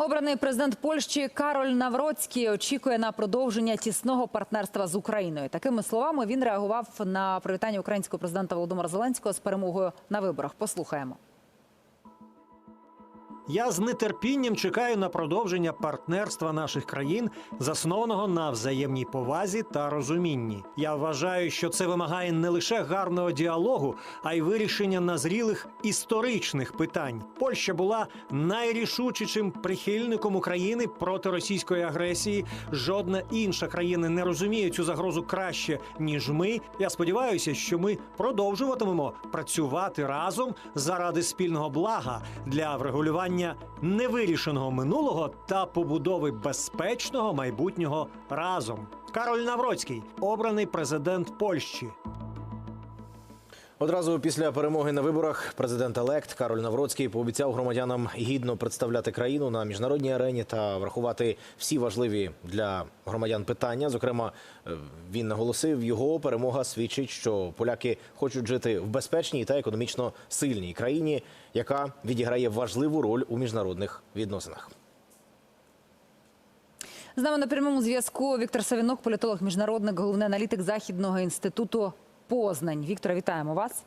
Обраний президент Польщі Кароль Навроцький очікує на продовження тісного партнерства з Україною. Такими словами він реагував на привітання українського президента Володимира Зеленського з перемогою на виборах. Послухаємо. Я з нетерпінням чекаю на продовження партнерства наших країн, заснованого на взаємній повазі та розумінні. Я вважаю, що це вимагає не лише гарного діалогу, а й вирішення назрілих історичних питань. Польща була найрішучішим прихильником України проти російської агресії. Жодна інша країна не розуміє цю загрозу краще ніж ми. Я сподіваюся, що ми продовжуватимемо працювати разом заради спільного блага для врегулювання невирішеного минулого та побудови безпечного майбутнього разом. Кароль Навроцький, обраний президент Польщі. Одразу після перемоги на виборах президент елект Кароль Навроцький пообіцяв громадянам гідно представляти країну на міжнародній арені та врахувати всі важливі для громадян питання. Зокрема, е, він наголосив, його перемога свідчить, що поляки хочуть жити в безпечній та економічно сильній країні, яка відіграє важливу роль у міжнародних відносинах. З нами на прямому зв'язку Віктор Савінок, політолог, міжнародник, головний аналітик Західного інституту Познань. Віктора, вітаємо вас.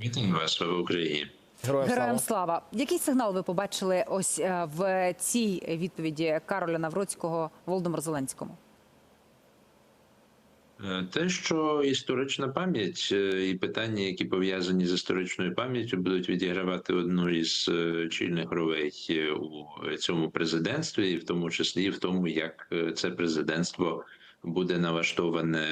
Вітаю вас слава Україні. Героям Героям слава. слава. Який сигнал ви побачили ось е, в цій відповіді Кароля Навроцького Володимиру Зеленському? Е, Те, що історична пам'ять е, і питання, які пов'язані з історичною пам'яттю, будуть відігравати одну із чільних ролей у цьому президентстві, і в тому числі в тому, як це президентство буде налаштоване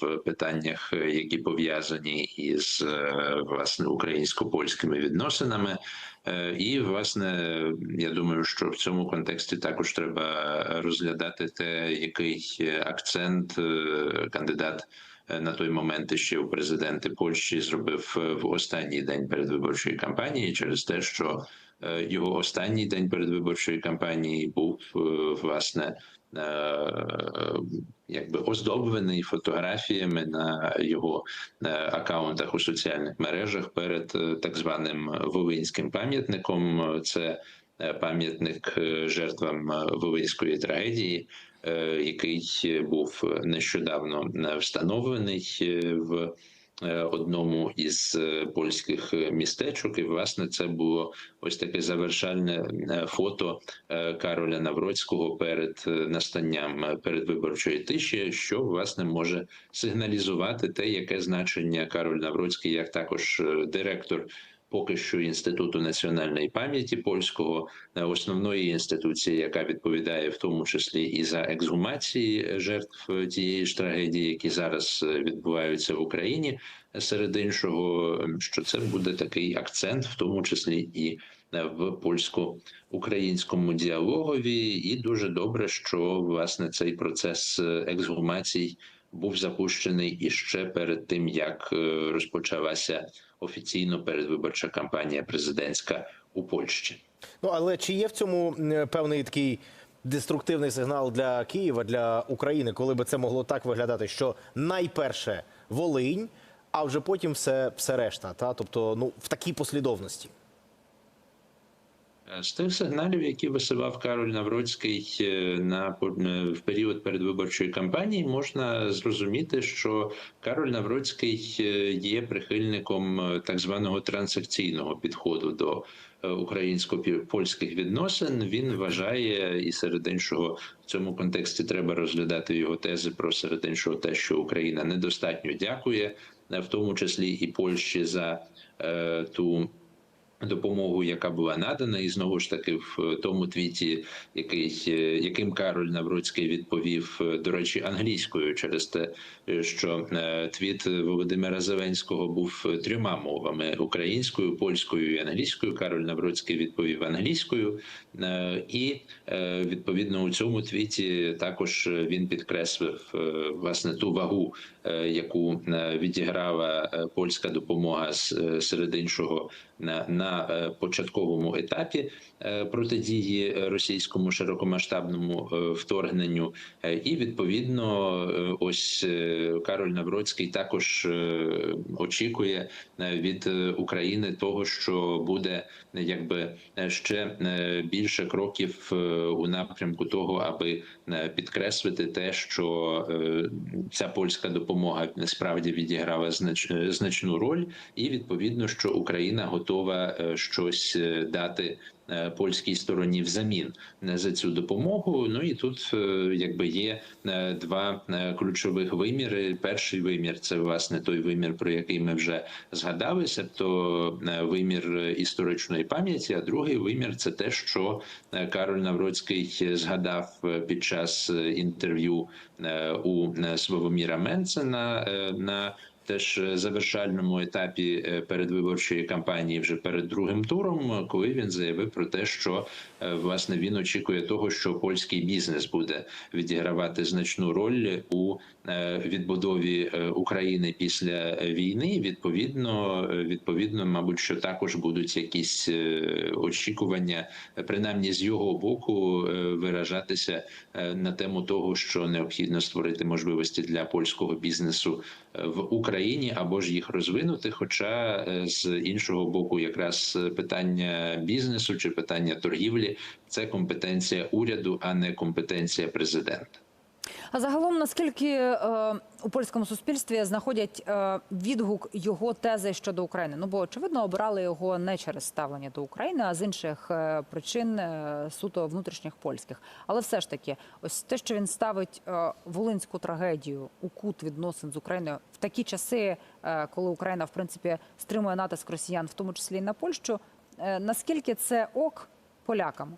в питаннях, які пов'язані із е, власне українсько-польськими відносинами. Е, І власне, я думаю, що в цьому контексті також треба розглядати те, який акцент е, кандидат е, на той момент ще у президенти Польщі зробив е, в останній день передвиборчої кампанії, через те, що е, його останній день передвиборчої кампанії був е, власне. е, Якби оздоблений фотографіями на його е, акаунтах у соціальних мережах перед е, так званим Волинським пам'ятником. Це е, пам'ятник е, жертвам е, Волинської трагедії, е, який був нещодавно е, встановлений е, в е, одному із е, польських е, містечок. І власне це було ось таке завершальне е, фото е, Кароля Навроцького перед е, настанням е, передвиборчої тиші, що власне може сигналізувати те, яке значення Кароль Навроцький, як також е, директор. Поки що інституту національної пам'яті польського е, основної інституції, яка відповідає в тому числі і за ексгумації жертв е, тієї ж трагедії, які зараз е, відбуваються в Україні, серед іншого, що це буде такий акцент, в тому числі і в польсько-українському діалогові, і дуже добре, що власне цей процес ексгумацій був запущений іще перед тим, як розпочалася офіційно передвиборча кампанія президентська у Польщі. Ну але чи є в цьому певний такий деструктивний сигнал для Києва, для України, коли би це могло так виглядати, що найперше Волинь, а вже потім все, все решта, та тобто, ну в такій послідовності. З тих сигналів, які висував Кароль Навроцький е, на е, в період передвиборчої кампанії, можна зрозуміти, що Кароль Навроцький е, є прихильником так званого трансакційного підходу до е, українсько-польських відносин. Він вважає, і серед іншого в цьому контексті треба розглядати його тези про серед іншого те, що Україна недостатньо дякує, в тому числі і Польщі за е, ту допомогу, яка була надана, і знову ж таки в е, тому твіті, який е, яким Кароль Навроцький відповів е, до речі англійською, через те, що твіт Володимира Зеленського був трьома мовами: українською, польською і англійською. Кароль Навроцький відповів англійською, і відповідно у цьому твіті також він підкреслив власне ту вагу, яку відіграла польська допомога серед іншого на, е, початковому етапі е, протидії російському широкомасштабному е, вторгненню. І відповідно, ось Кароль Навроцький також очікує від України того, що буде якби ще більше кроків у напрямку того, аби підкреслити те, що ця польська допомога справді відіграла знач, значну роль, і відповідно, що Україна готова е, щось е, дати е, польській стороні взамін за цю допомогу. Ну і тут якби є два ключових виміри. Перший вимір це власне той вимір, про який ми вже згадали, себто е, вимір історичної пам'яті. А другий вимір це те, що Кароль Навроцький згадав під час інтерв'ю у Славоміра Менцена на теж е, завершальному етапі е, передвиборчої кампанії, вже перед другим туром, коли він заявив про те, що е, власне він очікує того, що польський бізнес буде відігравати значну роль у відбудові України після війни. Відповідно, відповідно, мабуть, що також будуть якісь очікування, принаймні з його боку, виражатися на тему того, що необхідно створити можливості для польського бізнесу в Україні або ж їх розвинути. Хоча е, з іншого боку, якраз е, питання бізнесу чи питання торгівлі це компетенція уряду, а не компетенція президента. А загалом, наскільки е, у польському суспільстві знаходять е, відгук його тези щодо України? Ну бо очевидно обирали його не через ставлення до України, а з інших е, причин е, суто внутрішніх польських. Але все ж таки, ось те, що він ставить е, волинську трагедію у кут відносин з Україною в такі часи, е, коли Україна в принципі стримує натиск росіян, в тому числі і на Польщу. Е, наскільки це ок полякам?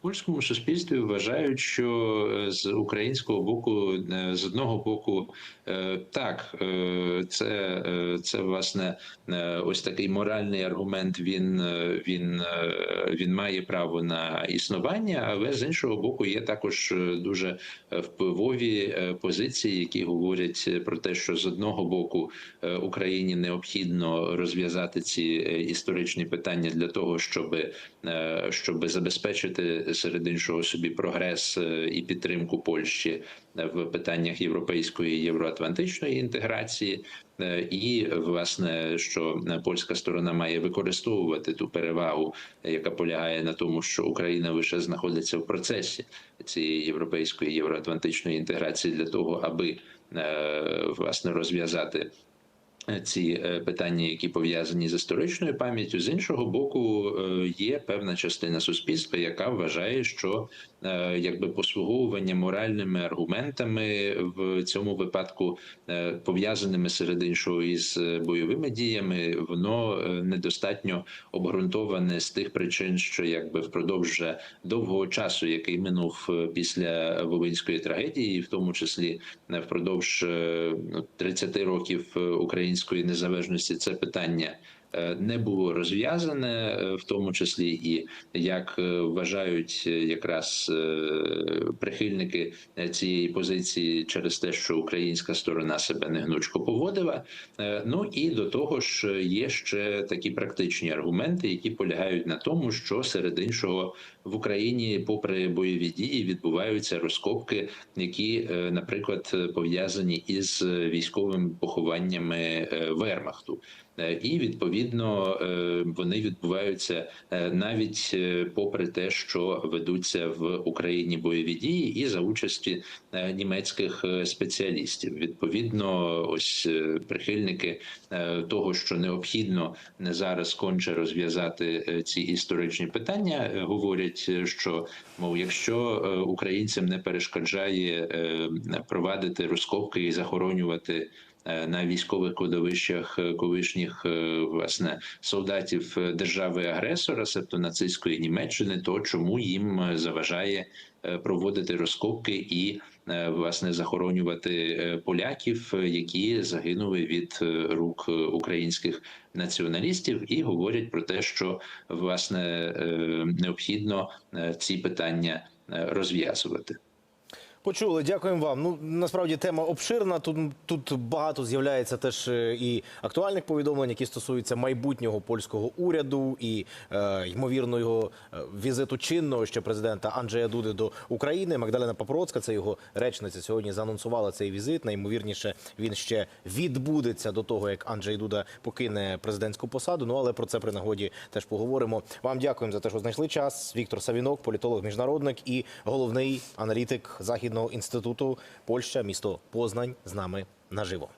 Польському суспільстві вважають, що е, з українського боку, е, з одного боку, е, так це, це власне ось такий моральний аргумент. Він він, він має право на існування, але з іншого боку, є також дуже впливові позиції, які говорять про те, що з одного боку Україні необхідно розв'язати ці історичні питання для того, щоб, щоб забезпечити серед іншого собі прогрес е, і підтримку Польщі в питаннях європейської євроатлантичної інтеграції. Е, І власне, що польська сторона має використовувати ту перевагу, яка полягає на тому, що Україна лише знаходиться в процесі цієї європейської євроатлантичної інтеграції для того, аби е, власне розв'язати ці е, питання, які пов'язані з історичною пам'яттю, з іншого боку, е, є певна частина суспільства, яка вважає, що якби послуговування моральними аргументами в цьому випадку е, пов'язаними серед іншого із е, бойовими діями, воно е, недостатньо обґрунтоване з тих причин, що якби впродовж довгого часу, який минув е, після Волинської трагедії, в тому числі е, впродовж е, ну, 30 років е, української незалежності, це питання. Е, Не було розв'язане, е, в тому числі і як е, вважають якраз прихильники цієї позиції через те, що українська сторона себе негнучко поводила. Ну і до того ж є ще такі практичні аргументи, які полягають на тому, що серед іншого в Україні, попри бойові дії, відбуваються розкопки, які, е, наприклад, пов'язані із військовими похованнями е, Вермахту. Е, І відповідно вони відбуваються навіть попри те, що ведуться в Україні бойові дії, і за участі німецьких спеціалістів. Відповідно, ось прихильники того, що необхідно не зараз конче розв'язати ці історичні питання, е, говорять, що мов, якщо е, українцям не перешкоджає е, провадити розкопки і захоронювати на військових кладовищах е, колишніх е, власне солдатів е, держави-агресора, себто нацистської Німеччини, то чому їм е, заважає е, проводити розкопки і е, власне захоронювати е, поляків, е, які загинули від е, рук е, українських націоналістів, і говорять про те, що власне е, необхідно е, ці питання е, розв'язувати. Почули, дякуємо вам. Ну насправді тема обширна. Тут тут багато з'являється теж е, і актуальних повідомлень, які стосуються майбутнього польського уряду і е, ймовірного е, візиту чинного ще президента Анджея Дуди до України. Магдалена Папороцька, це його речниця, сьогодні заанонсувала цей візит. Найімовірніше він ще відбудеться до того, як Анджей Дуда покине президентську посаду. Ну але про це при нагоді теж поговоримо. Вам дякуємо за те, що знайшли час. Віктор Савінок, політолог, міжнародник і головний аналітик західного інституту Польща, місто Познань, з нами наживо.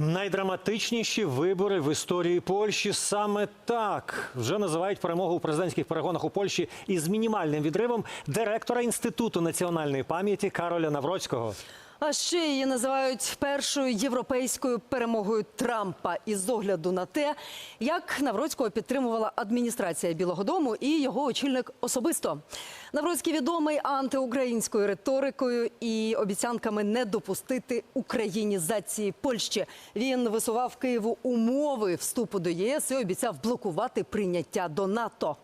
Найдраматичніші вибори в історії Польщі саме так вже називають перемогу у президентських перегонах у Польщі із мінімальним відривом директора інституту національної пам'яті Кароля Навроцького. А ще її називають першою європейською перемогою Трампа із огляду на те, як Навроцького підтримувала адміністрація Білого Дому і його очільник особисто. Навроцький відомий антиукраїнською риторикою і обіцянками не допустити українізації Польщі. Він висував Києву умови вступу до ЄС і обіцяв блокувати прийняття до НАТО.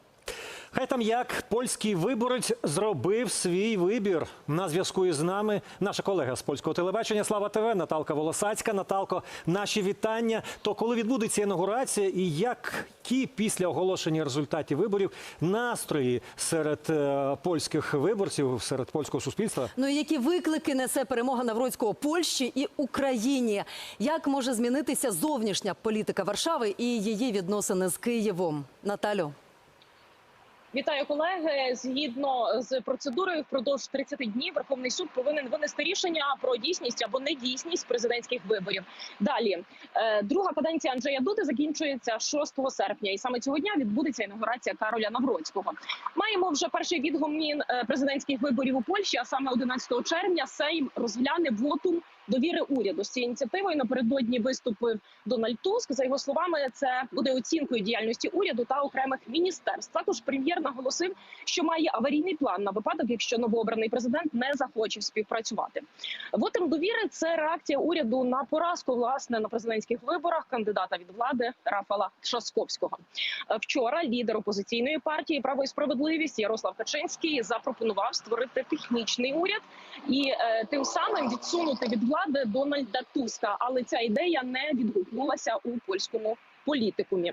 Хай там як польський виборець зробив свій вибір. На зв'язку із нами наша колега з польського телебачення Слава ТВ Наталка Волосацька. Наталко, наші вітання. То коли відбудеться інаугурація, і які після оголошення результатів виборів настрої серед е, польських виборців, серед польського суспільства? Ну і які виклики несе перемога Навроцького Польщі і Україні? Як може змінитися зовнішня політика Варшави і її відносини з Києвом? Наталю. Вітаю колеги. Згідно з процедурою, впродовж 30 днів Верховний суд повинен винести рішення про дійсність або недійсність президентських виборів. Далі е, друга каденція Анджея Дуди закінчується 6 серпня, і саме цього дня відбудеться інаугурація Кароля Навроцького. Маємо вже перший відгомін е, президентських виборів у Польщі. А саме 11 червня Сейм розгляне вотум довіри уряду з цією ініціативою. Напередодні виступив Дональд Туск. За його словами, це буде оцінкою діяльності уряду та окремих міністерств. Також прем'єр наголосив, що має аварійний план на випадок, якщо новообраний президент не захоче співпрацювати. Вотем довіри це реакція уряду на поразку власне на президентських виборах кандидата від влади Рафала Шасковського. Вчора лідер опозиційної партії Право і справедливість Ярослав Качинський запропонував створити технічний уряд і е, тим самим відсунути від влади Дональда Туска. Але ця ідея не відгукнулася у польському. Політикумі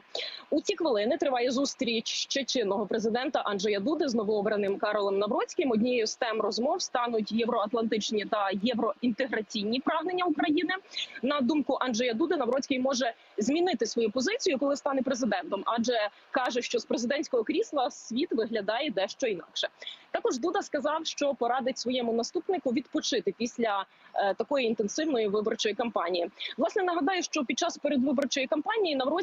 у ці хвилини триває зустріч ще чинного президента Анджея Дуди з новообраним Каролем Навроцьким. Однією з тем розмов стануть євроатлантичні та євроінтеграційні прагнення України. На думку Анджея Дуди, Навроцький може змінити свою позицію, коли стане президентом, адже каже, що з президентського крісла світ виглядає дещо інакше. Також Дуда сказав, що порадить своєму наступнику відпочити після е, такої інтенсивної виборчої кампанії. Власне нагадаю, що під час передвиборчої кампанії Навроцький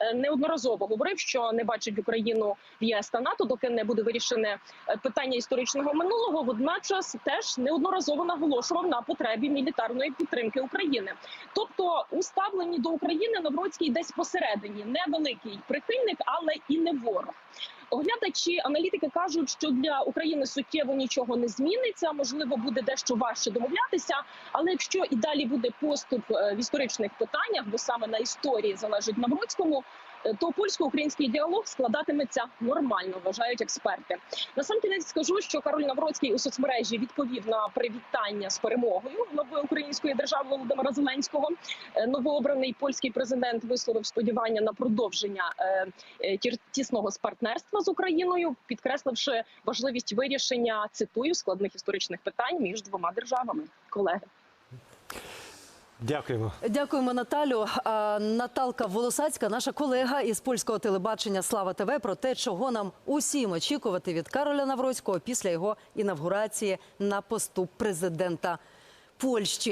е, неодноразово говорив, що не бачить Україну в ЄС та НАТО, доки не буде вирішене е, питання історичного минулого. Водночас теж неодноразово наголошував на потребі мілітарної підтримки України. Тобто, у ставленні до України Навроцький десь посередині невеликий прихильник, але і не ворог. Оглядачі, аналітики кажуть, що для України суттєво нічого не зміниться. Можливо, буде дещо важче домовлятися. Але якщо і далі буде поступ е, в історичних питаннях, бо саме на історії залежить Навроцькому, то польсько-український діалог складатиметься нормально, вважають експерти. Насамкінець скажу, що Кароль Навроцький у соцмережі відповів на привітання з перемогою нової української держави Володимира Зеленського. Е, Новообраний польський президент висловив сподівання на продовження е, е, тісного партнерства з Україною, підкресливши важливість вирішення цитую складних історичних питань між двома державами. Колеги. Дякуємо. Дякуємо, Наталю. Наталка Волосацька, наша колега із польського телебачення Слава ТВ про те, чого нам усім очікувати від Кароля Навроцького після його інавгурації на посту президента Польщі.